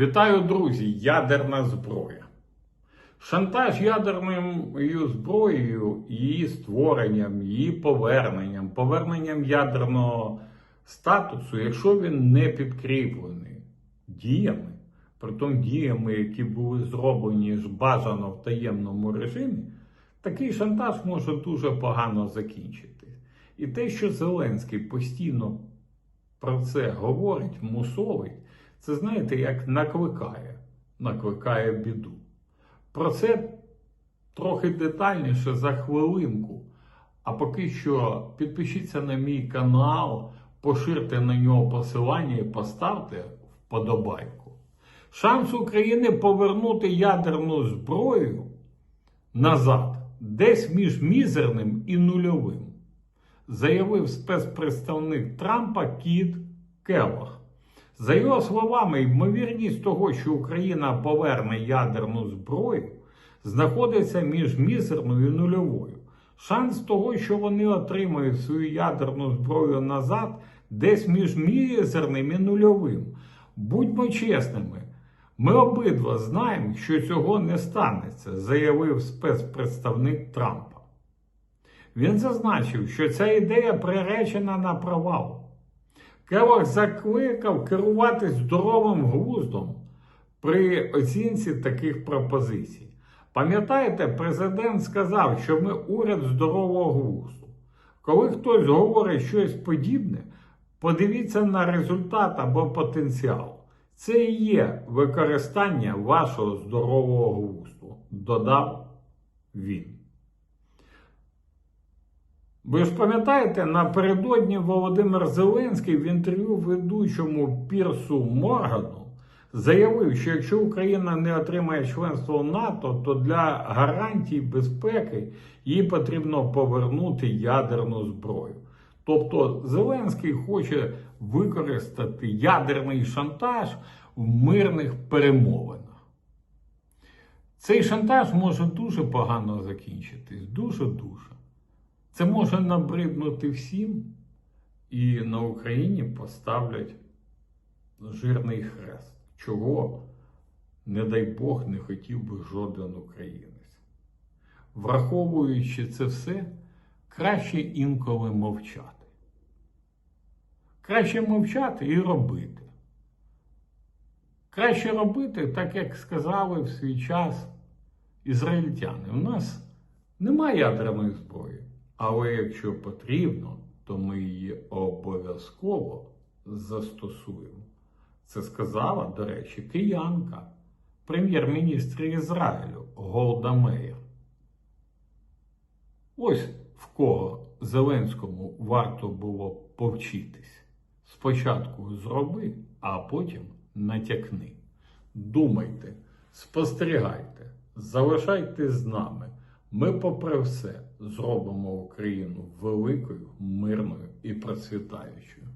Вітаю, друзі! Ядерна зброя. Шантаж ядерною зброєю, її створенням, її поверненням, поверненням ядерного статусу, якщо він не підкріплений діями, притом діями, які були зроблені ж бажано в таємному режимі, такий шантаж може дуже погано закінчитись. І те, що Зеленський постійно про це говорить, мусолить, це знаєте, як накликає, накликає біду. Про це трохи детальніше за хвилинку. А поки що підпишіться на мій канал, поширте на нього посилання і поставте вподобайку. Шанс України повернути ядерну зброю назад десь між мізерним і нульовим заявив спецпредставник Трампа Кіт Келлог. За його словами, ймовірність того, що Україна поверне ядерну зброю, знаходиться між мізерною і нульовою. Шанс того, що вони отримають свою ядерну зброю назад, десь між мізерним і нульовим. Будьмо чесними, ми обидва знаємо, що цього не станеться, заявив спецпредставник Трампа. Він зазначив, що ця ідея приречена на провал. Келлог закликав керуватись здоровим глуздом при оцінці таких пропозицій. Пам'ятаєте, президент сказав, що ми уряд здорового глузду. Коли хтось говорить щось подібне, подивіться на результат або потенціал. Це і є використання вашого здорового глузду, додав він. Ви ж пам'ятаєте, напередодні Володимир Зеленський в інтерв'ю ведучому Пірсу Моргану заявив, що якщо Україна не отримає членство НАТО, то для гарантій безпеки їй потрібно повернути ядерну зброю. Тобто Зеленський хоче використати ядерний шантаж в мирних перемовинах. Цей шантаж може дуже погано закінчитись, дуже-дуже. Це може набриднути всім, і на Україні поставлять жирний хрест, чого, не дай Бог, не хотів би жоден українець. Враховуючи це все, краще інколи мовчати. Краще мовчати і робити. Краще робити, так як сказали в свій час ізраїльтяни. У нас немає ядерної зброї. Але якщо потрібно, то ми її обов'язково застосуємо. Це сказала, до речі, киянка, прем'єр-міністр Ізраїлю Голда Меєр. Ось в кого Зеленському варто було повчитись. Спочатку зроби, а потім натякни. Думайте, спостерігайте, залишайтесь з нами. Ми, попри все, зробимо Україну великою, мирною і процвітаючою.